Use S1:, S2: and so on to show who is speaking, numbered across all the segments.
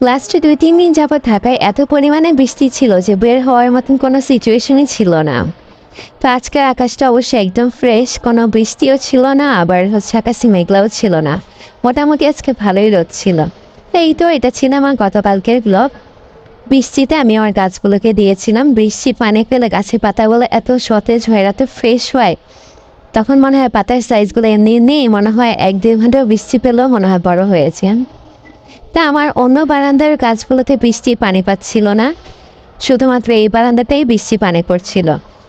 S1: লাস্টে দুই, তিন দিন যাবৎ ঢাকায় এত পরিমাণে বৃষ্টি ছিল যে বের হওয়ার মতন কোনো সিচুয়েশনই ছিল না। তো আজকের আকাশটা অবশ্যই একদম ফ্রেশ কোনো বৃষ্টিও ছিল না, আবার হচ্ছে আকাশে মেঘলাও ছিল না। মোটামুটি আজকে ভালোই রোদ ছিল। এই তো, এটা ছিল আমার গতকালকের ব্লগ বৃষ্টিতে আমি আমার গাছগুলোকে দিয়েছিলাম। বৃষ্টি পানি পেলে গাছের পাতাগুলো এত সতেজ হয়, এত ফ্রেশ হয়। তখন মনে হয় পাতার সাইজগুলো এমনি নেই, মনে হয় এক দেড় ঘণ্টা বৃষ্টি পেলেও মনে হয় বড় হয়েছে। তা আমার অন্য বারান্দার গাছগুলোতে বৃষ্টি পানি পাচ্ছিল না। শুধুমাত্র এই বারান্দাতেই বৃষ্টি পানি পড়ছিল।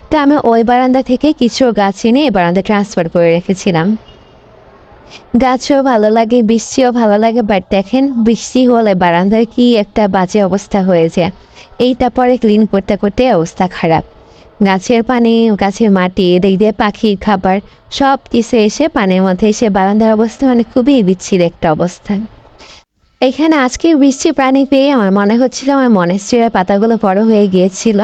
S1: তা আমি ওই বারান্দা থেকে কিছু গাছ এনে এই বারান্দা ট্রান্সফার করে রেখেছিলাম। গাছও ভালো লাগে, বৃষ্টিও ভালো লাগে বাট দেখেন বৃষ্টি হলে বারান্দার কি একটা বাজে অবস্থা হয়েছে এইটা পরে ক্লিন করতে করতে অবস্থা খারাপ। গাছের পানি, গাছের মাটি, এদিক দিয়ে পাখির খাবার সব কিছু এসে পানির মধ্যে এসে বারান্দার অবস্থা মানে খুবই বিচ্ছির একটা অবস্থা। এখানে আজকে বৃষ্টি প্রাণী পেয়ে আমার মনে হচ্ছিল আমার মনেশ্রীর পাতাগুলো বড় হয়ে গিয়েছিল।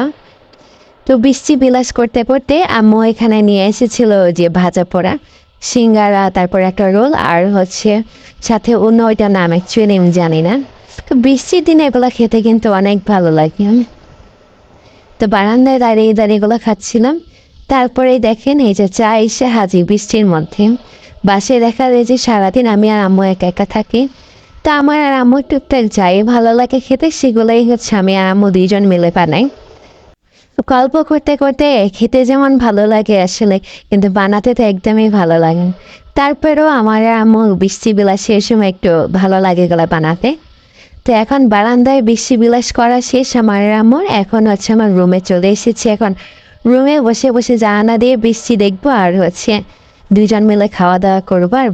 S1: তো বৃষ্টি বিলাস করতে করতে আম্মু এখানে নিয়ে এসেছিল যে ভাজা পোড়া, সিঙ্গারা, তারপর একটা রোল আর হচ্ছে সাথে অন্য ওইটার নাম অ্যাকচুয়ালি আমি জানি না। তো বৃষ্টির দিনে এগুলো খেতে কিন্তু অনেক ভালো লাগে। তো বারান্দায় দাঁড়িয়ে দাঁড়িয়ে এগুলো খাচ্ছিলাম। তারপরে দেখেন এই যে চা এসে হাজির বৃষ্টির মধ্যে। বাসে দেখা যায় যে সারাদিন আমি আর আম্মু একা একা থাকি। তা আমার আর আম্মু টুকটাক যাই ভালো লাগে খেতে, সেগুলোই হচ্ছে আমি আর আম্মু দুইজন মিলে বানাই। গল্প করতে করতে খেতে যেমন ভালো লাগে আসলে, কিন্তু বানাতে তো একদমই ভালো লাগে তারপরেও আমার আম্মু বৃষ্টি বিলাস সময় একটু ভালো লাগে গেলো বানাতে। তো এখন বারান্দায় বৃষ্টি বিলাস করা শেষ আমার আম্মুর, এখন হচ্ছে আমার রুমে চলে এসেছি। এখন রুমে বসে বসে জানালা দিয়ে বৃষ্টি দেখব আর হচ্ছে দুইজন মিলে খাওয়া দাওয়া করব আর